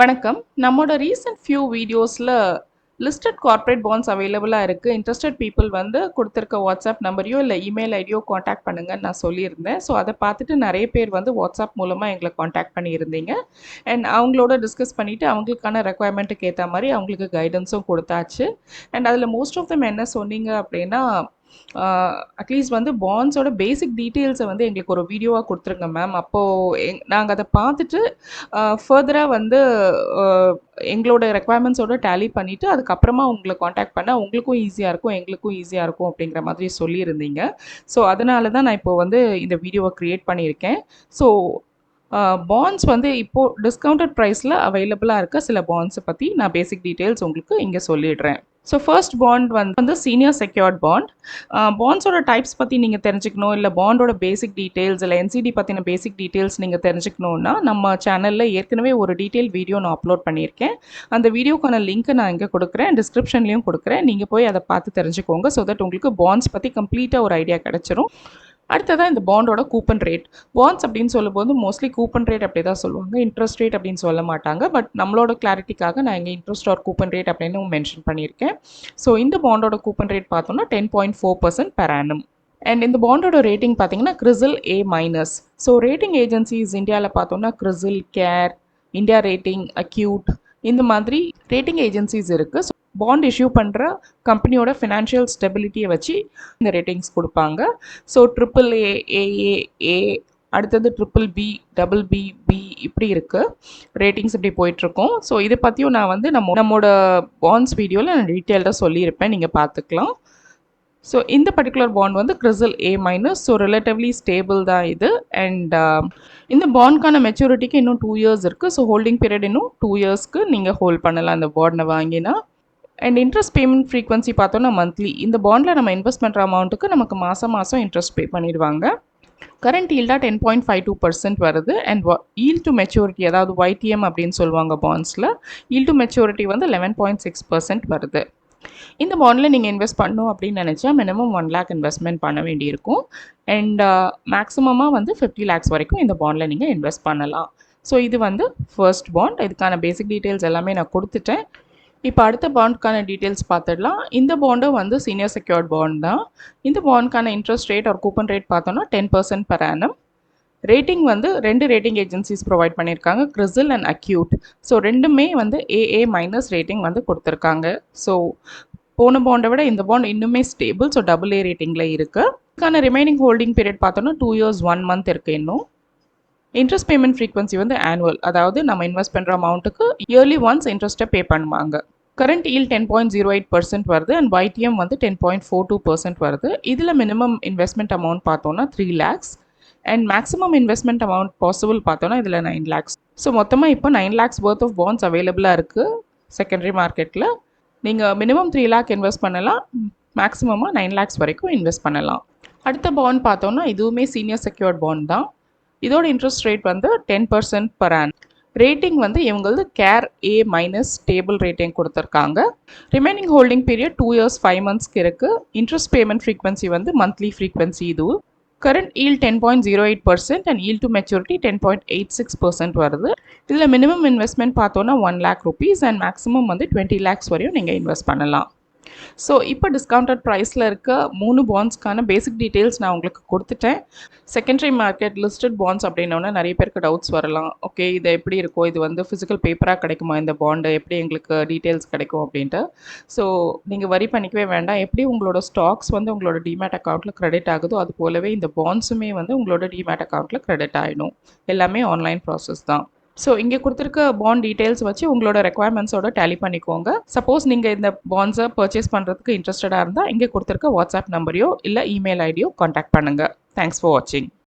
வணக்கம். நம்மளோட recent few வீடியோஸில் லிஸ்டட் கார்ப்பரேட் பாண்ட்ஸ் அவைலபிளாக இருக்குது இன்ட்ரெஸ்டட் பீப்புள் வந்து கொடுத்துருக்க வாட்ஸ்அப் நம்பரையோ இல்லை இமெயில் ஐடியோ காண்டாக்ட் பண்ணுங்கன்னு நான் சொல்லியிருந்தேன். ஸோ அதை பார்த்துட்டு நிறைய பேர் வந்து வாட்ஸ்அப் மூலமாக எங்களை காண்டாக்ட் பண்ணியிருந்தீங்க. அண்ட் அவங்களோட டிஸ்கஸ் பண்ணிவிட்டு அவங்களுக்கான ரெக்குவயர்மெண்ட்டுக்கு ஏற்ற மாதிரி அவங்களுக்கு கைடன்ஸும் கொடுத்தாச்சு. அண்ட் அதில் மோஸ்ட் ஆஃப் தம் என்ன சொன்னீங்க அப்படின்னா அட்லீஸ்ட் வந்து பாண்ட்ஸோட பேசிக் டீட்டெயில்ஸை வந்து எங்களுக்கு ஒரு வீடியோவாக கொடுத்துருங்க மேம் அப்போது எங் நாங்கள் அதை பார்த்துட்டு ஃபர்தராக வந்து எங்களோட ரெக்குவயர்மெண்ட்ஸோட டேலி பண்ணிவிட்டு அதுக்கப்புறமா உங்களை காண்டாக்ட் பண்ணால் உங்களுக்கும் ஈஸியாக இருக்கும் எங்களுக்கும் ஈஸியாக இருக்கும் அப்படிங்கிற மாதிரி சொல்லியிருந்தீங்க. ஸோ அதனால தான் நான் இப்போ வந்து இந்த வீடியோவை க்ரியேட் பண்ணியிருக்கேன். ஸோ பாண்ட்ஸ் வந்து இப்போது டிஸ்கவுண்டட் ப்ரைஸில் அவைலபிளாக இருக்க சில பாண்ட்ஸை பற்றி நான் பேசிக் டீட்டெயில்ஸ் உங்களுக்கு இங்கே சொல்லிடுறேன். ஸோ ஃபர்ஸ்ட் பாண்ட் வந்து வந்து சீனியர் செக்யூர்ட் பாண்ட் பாண்ட்ஸோட டைப்ஸ் பற்றி நீங்கள் தெரிஞ்சுக்கணும் இல்லை பாண்டோட பேசிக் டீட்டெயில்ஸ் இல்லை என்சிடி பற்றின பேசிக் டீட்டெயில்ஸ் நீங்கள் தெரிஞ்சுக்கணுன்னா நம்ம சேனலில் ஏற்கனவே ஒரு டீட்டெயில் வீடியோ நான் அப்லோட் பண்ணியிருக்கேன். அந்த வீடியோக்கான லிங்க்கை நான் இங்கே கொடுக்குறேன் டிஸ்கிரிப்ஷன்லேயும் கொடுக்குறேன். நீங்கள் போய் அதை பார்த்து தெரிஞ்சுக்கோங்க ஸோ தட் உங்களுக்கு பாண்ட்ஸ் பற்றி கம்ப்ளீட்டாக ஒரு ஐடியா கிடச்சிரும். அடுத்ததாக இந்த பாண்டோட கூப்பன் ரேட் பாண்ட்ஸ் அப்படின்னு சொல்லும்போது மோஸ்ட்லி கூப்பன் ரேட் அப்படி தான் சொல்லுவாங்க. இன்ட்ரெஸ்ட் ரேட் அப்படின்னு சொல்ல மாட்டாங்க. பட் நம்மளோட கிளாரிட்டிக்காக நான் இங்கே இன்ட்ரெஸ்ட் ஆர் கூப்பன் ரேட் அப்படின்னு மென்ஷன் பண்ணியிருக்கேன். ஸோ இந்த பாண்டோட கூப்பன் ரேட் பார்த்தோம்னா ten point four percent per annum and இந்த பாண்டோட ரேட்டிங் பார்த்தீங்கன்னா CRISIL A minus so rating agencies இந்தியாவில் பார்த்தோம்னா CRISIL CARE India rating Acuite இந்த மாதிரி ரேட்டிங் ஏஜென்சிஸ் இருக்குது ஸோ பாண்ட் இஷ்யூ பண்ணுற கம்பெனியோட ஃபினான்ஷியல் ஸ்டெபிலிட்டியை வச்சு இந்த ரேட்டிங்ஸ் கொடுப்பாங்க. ஸோ ட்ரிபிள் ஏ ஏஏஏ அடுத்தது triple B double B B இப்படி இருக்குது ரேட்டிங்ஸ் இப்படி போயிட்டுருக்கோம். ஸோ இதை பற்றியும் நான் வந்து நம்ம நம்மளோட பாண்ட்ஸ் வீடியோவில் நான் டீட்டெயில்டாக சொல்லியிருப்பேன். நீங்கள் பார்த்துக்கலாம். ஸோ இந்த பர்டிகுலர் பாண்ட் வந்து CRISIL A minus so relatively stable தான் இது. அண்ட் um, இந்த பாண்ட்கான மெச்சூரிட்டிக்கு இன்னும் டூ இயர்ஸ் இருக்குது ஸோ ஹோல்டிங் பீரியட் இன்னும் டூ இயர்ஸ்க்கு நீங்கள் ஹோல்ட் பண்ணலாம். அந்த பாண்டை வாங்கினா. அண்ட் இன்ட்ரெஸ்ட் பேமெண்ட் ஃப்ரீக்வன்சி பார்த்தோன்னா மந்த்லி இந்த பாண்டில் நம்ம இன்வெஸ்ட் பண்ணுற அமௌண்ட்டுக்கு நமக்கு மாதம் மாதம் இன்ட்ரெஸ்ட் பே பண்ணிடுவாங்க. Current ஈல்டாக ten point five two percent வருது. அண்ட் ஈல் டு மெச்சூரிட்டி அதாவது ஒய்டிஎம் அப்படின்னு சொல்லுவாங்க பாண்ட்ஸில் ஈல் டு மெச்சூரிட்டி வந்து லெவன் பாயிண்ட் சிக்ஸ் பர்சன்ட் வருது. இந்த பாண்டில் நீங்கள் இன்வெஸ்ட் பண்ணணும் அப்படின்னு நினச்சா மினிமம் ஒன் லேக் இன்வெஸ்ட்மெண்ட் பண்ண வேண்டியிருக்கும். அண்ட் மேக்ஸிமமாக uh, வந்து ஃபிஃப்டி லேக்ஸ் வரைக்கும் இந்த பாண்டில் நீங்கள் இன்வெஸ்ட் பண்ணலாம். ஸோ இது வந்து ஃபர்ஸ்ட் பாண்ட் இதுக்கான பேசிக் டீட்டெயில்ஸ் எல்லாமே நான் கொடுத்துட்டேன். இப்போ அடுத்த பாண்டுக்கான டீட்டெயில்ஸ் பார்த்துடலாம் இந்த பாண்டும் வந்து சீனியர் செக்யூர்ட் பாண்ட் தான். இந்த பாண்ட்க்கான இன்ட்ரெஸ்ட் ரேட் ஒரு கூப்பன் ரேட் பார்த்தோன்னா ten percent per annum rating வந்து ரெண்டு ரேட்டிங் ஏஜென்சிஸ் ப்ரொவைட் பண்ணியிருக்காங்க. கிரிசில் அண்ட் அக்யூட் ஸோ ரெண்டுமே வந்து ஏஏ மைனஸ் ரேட்டிங் வந்து கொடுத்துருக்காங்க. ஸோ போன பாண்டை விட இந்த பாண்ட் இன்னுமே ஸ்டேபிள் ஸோ டபுள் ஏ ரேட்டிங்கில் இருக்குது இதுக்கான ரிமைனிங் ஹோல்டிங் பீரியட் பார்த்தோன்னா டூ இயர்ஸ் ஒன் மந்த் இருக்குது இன்னும். இன்ட்ரெஸ்ட் பேமெண்ட் ஃப்ரீக்வன்சி வந்து ஆனுவல் அதாவது நம்ம இன்வெஸ்ட் பண்ணுற அமௌண்ட்டுக்கு இயர்லி ஒன்ஸ் இன்ட்ரெஸ்ட்டை பே பண்ணுவாங்க. Current yield ten point zero eight percent வருது அண்ட் வைடிஎம் வந்து ten point four two percent வருது. இதில் மினிமம் இன்வெஸ்ட்மெண்ட் அமௌண்ட் பார்த்தோன்னா three lakhs and maximum investment amount possible பார்த்தோன்னா இதில் நைன் லேக்ஸ் ஸோ மொத்தமாக இப்போ nine lakhs worth of bonds அவைலபிளாக இருக்குது செகண்டரி மார்க்கெட்டில் நீங்கள் மினிமம் த்ரீ லேக் இன்வெஸ்ட் பண்ணலாம் மேக்ஸிமமாக நைன் லேக்ஸ் வரைக்கும் இன்வெஸ்ட் பண்ணலாம். அடுத்த பாண்ட் பார்த்தோன்னா இதுவுமே சீனியர் செக்யூர்ட் பாண்ட் தான். இதோட இன்ட்ரெஸ்ட் ரேட் வந்து ten percent per annum rating வந்து இவங்களது CARE A minus stable rating கொடுத்துருக்காங்க. Remaining holding period two years five மந்த்ஸ்க்கு இருக்குது இன்ட்ரெஸ்ட் பேமெண்ட் ஃப்ரீக்வன்சி வந்து மந்த்லி ஃப்ரீக்வன்சி இது. Current yield ten point zero eight percent and yield to maturity ten point eight six percent வருது. இதில் minimum investment பார்த்தோன்னா one lakh rupees and maximum வந்து twenty lakhs வரையும் நீங்கள் இன்வெஸ்ட் பண்ணலாம். ஸோ இப்போ டிஸ்கவுண்டட் ப்ரைஸில் இருக்க மூணு பாண்ட்ஸ்க்கான பேசிக் டீட்டெயில்ஸ் நான் உங்களுக்கு கொடுத்துட்டேன். செகண்டரி மார்க்கெட் லிஸ்டட் பாண்ட்ஸ் அப்படின்னோடனே நிறைய பேருக்கு டவுட்ஸ் வரலாம். ஓகே இது எப்படி இருக்கும் இது வந்து ஃபிசிக்கல் பேப்பராக கிடைக்குமா? இந்த பாண்டு எப்படி எங்களுக்கு டீட்டெயில்ஸ் கிடைக்கும் அப்படின்ட்டு. ஸோ நீங்கள் வரி பண்ணிக்கவே வேண்டாம். எப்படி உங்களோட ஸ்டாக்ஸ் வந்து உங்களோட டிமேட் அக்கௌண்ட்டில் கிரெடிட் ஆகுதோ அது போலவே இந்த பாண்ட்ஸுமே வந்து உங்களோட டிமேட் அக்கௌண்ட்டில் கிரெடிட் ஆகிடும் எல்லாமே ஆன்லைன் ப்ராசஸ் தான். ஸோ இங்கே கொடுத்துருக்க பாண்ட் டீட்டெயில்ஸ் வச்சு உங்களோட ரெக்குவயர்மெண்ட்ஸோட டேலி பண்ணிக்கோங்க. சப்போஸ் நீங்கள் இந்த பாண்ட்ஸை பர்ச்சேஸ் பண்ணுறதுக்கு இன்ட்ரெஸ்டடாக இருந்தால் இங்கே கொடுத்துருக்க வாட்ஸ்அப் நம்பரையோ இல்லை இமெயில் ஐடியோ காண்டாக்ட் பண்ணுங்கள் தேங்க்ஸ் ஃபார் வாட்சிங்